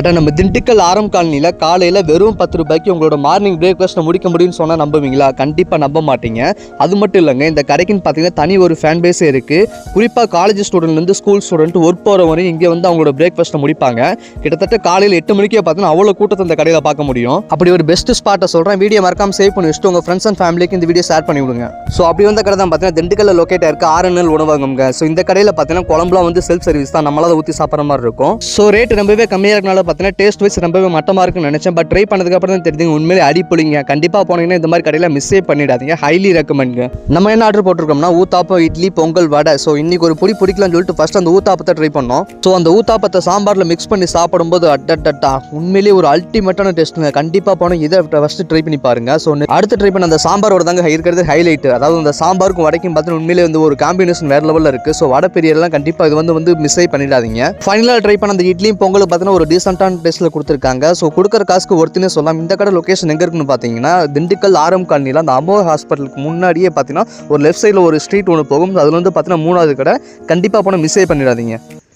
அட நம்ம திண்டுக்கல் ஆரம் காலனியில் காலையில் வெறும் பத்து ரூபாய்க்கு உங்களோட மார்னிங் பிரேக்ஃபாஸ்ட்டை முடிக்க முடியும்னு சொன்னால் நம்புவீங்களா? கண்டிப்பாக நம்ப மாட்டீங்க. அது மட்டும் இல்லைங்க இந்த கடைக்குன்னு பார்த்தீங்கன்னா தனி ஒரு ஃபேன் பேஸே இருக்குது குறிப்பாக காலேஜ் ஸ்டூடெண்ட்லேருந்து ஸ்கூல் ஸ்டூடெண்ட் ஒர்க் போகிற வரையும் இங்கே வந்து அவங்களோட பிரேக்ஃபாஸ்ட்டை முடிப்பாங்க. கிட்டத்தட்ட காலையில் எட்டு மணிக்கே பார்த்தீங்கன்னா அவ்வளோ கூட்டத்தை இந்த கடையில் பார்க்க முடியும். அப்படி ஒரு பெஸ்ட் ஸ்பாட்டை சொல்கிறேன் வீடியோ மறக்காமல் சேவ் பண்ணி வச்சுட்டு உங்கள் ஃப்ரெண்ட்ஸ் அண்ட் ஃபேமிலிக்கு இந்த வீடியோ ஷேர் பண்ணி விடுங்க. ஸோ அப்படி வந்த கடை தான் பார்த்தீங்கன்னா திண்டுக்கல்ல லொக்கேட் இருக்க ஆர்என்எல் உணவகங்க ஸோ இந்த கடையில் பார்த்தீங்கன்னா குழம்புலாம் வந்து செல்ஃப் சர்வீஸ் தான். நம்மளால் ஊற்றி சாப்பிட்ற மாதிரி இருக்கும். ஸோ ரேட் ரொம்பவே கம்மியாக இருக்கனால பார்த்தீங்கன்னா டேஸ்ட் வைஸ் ரொம்பவே மட்டமாக இருக்குன்னு நினச்சேன். பட் ட்ரை பண்ணதுக்கப்புறம் தான் தெரிஞ்சுங்க உண்மையிலே அடிப்பொலிங்க கண்டிப்பாக போனீங்கன்னா இந்த மாதிரி கடையில் மிஸ்ஸே பண்ணிடாதீங்க. ஹைலி ரெக்கமெண்ட்ங்க நம்ம என்ன ஆர்டர் போட்டிருக்கோம்னா ஊத்தாப்பம் இட்லி பொங்கல் வடை. ஸோ இன்றைக்கி ஒரு பொடி பிடிக்கலாம்னு சொல்லிட்டு ஃபஸ்ட் அந்த ஊத்தாப்பத்தை ட்ரை பண்ணோம். ஸோ அந்த ஊத்தாப்பத்தை சாம்பாரில் மிக்ஸ் பண்ணி சாப்பிடும்போது அட்டட்டா உண்மையிலேயே ஒரு அல்டிமேட்டான டேஸ்ட்டுங்க கண்டிப்பாக போனால் இதை ஃபஸ்ட்டு ட்ரை பண்ணி பாருங்க. ஸோ அடுத்து ட்ரை பண்ண அந்த சாம்பாரோட தாங்க இருக்கிறது ஹைலைட் அதாவது அந்த சாம்பாருக்கும் வடைக்கும் பார்த்தீங்கன்னா உண்மையிலே வந்து ஒரு காம்பினேஷன் வேறு லெவலில் இருக்குது ஸோ வடை பெரியெல்லாம் கண்டிப்பாக இது வந்து வந்து மிஸ்ஸே பண்ணிடாதீங்க. ஃபைனலாக ட்ரை பண்ண அந்த இட்லியும் பொங்கல் பார்த்தீங்கன்னா ஒரு டீசென்டான டேஸ்ட்டில் கொடுத்துருக்காங்க. ஸோ கொடுக்குற காசுக்கு ஒருத்தனே சொல்லலாம். இந்த கடை லொக்கேஷன் எங்கே இருக்குன்னு பார்த்தீங்கன்னா திண்டுக்கல் ஆரம் காலனியில் அந்த அமோ ஹாஸ்பிட்டலுக்கு முன்னாடியே பார்த்தீங்கன்னா ஒரு லெஃப்ட் சைடில் ஒரு ஸ்ட்ரீட் ஒன்று போகும். அதில் வந்து பார்த்தீங்கன்னா மூணாவது கடை. கண்டிப்பாக போனால் மிஸ்ஸே பண்ணிடாதீங்க.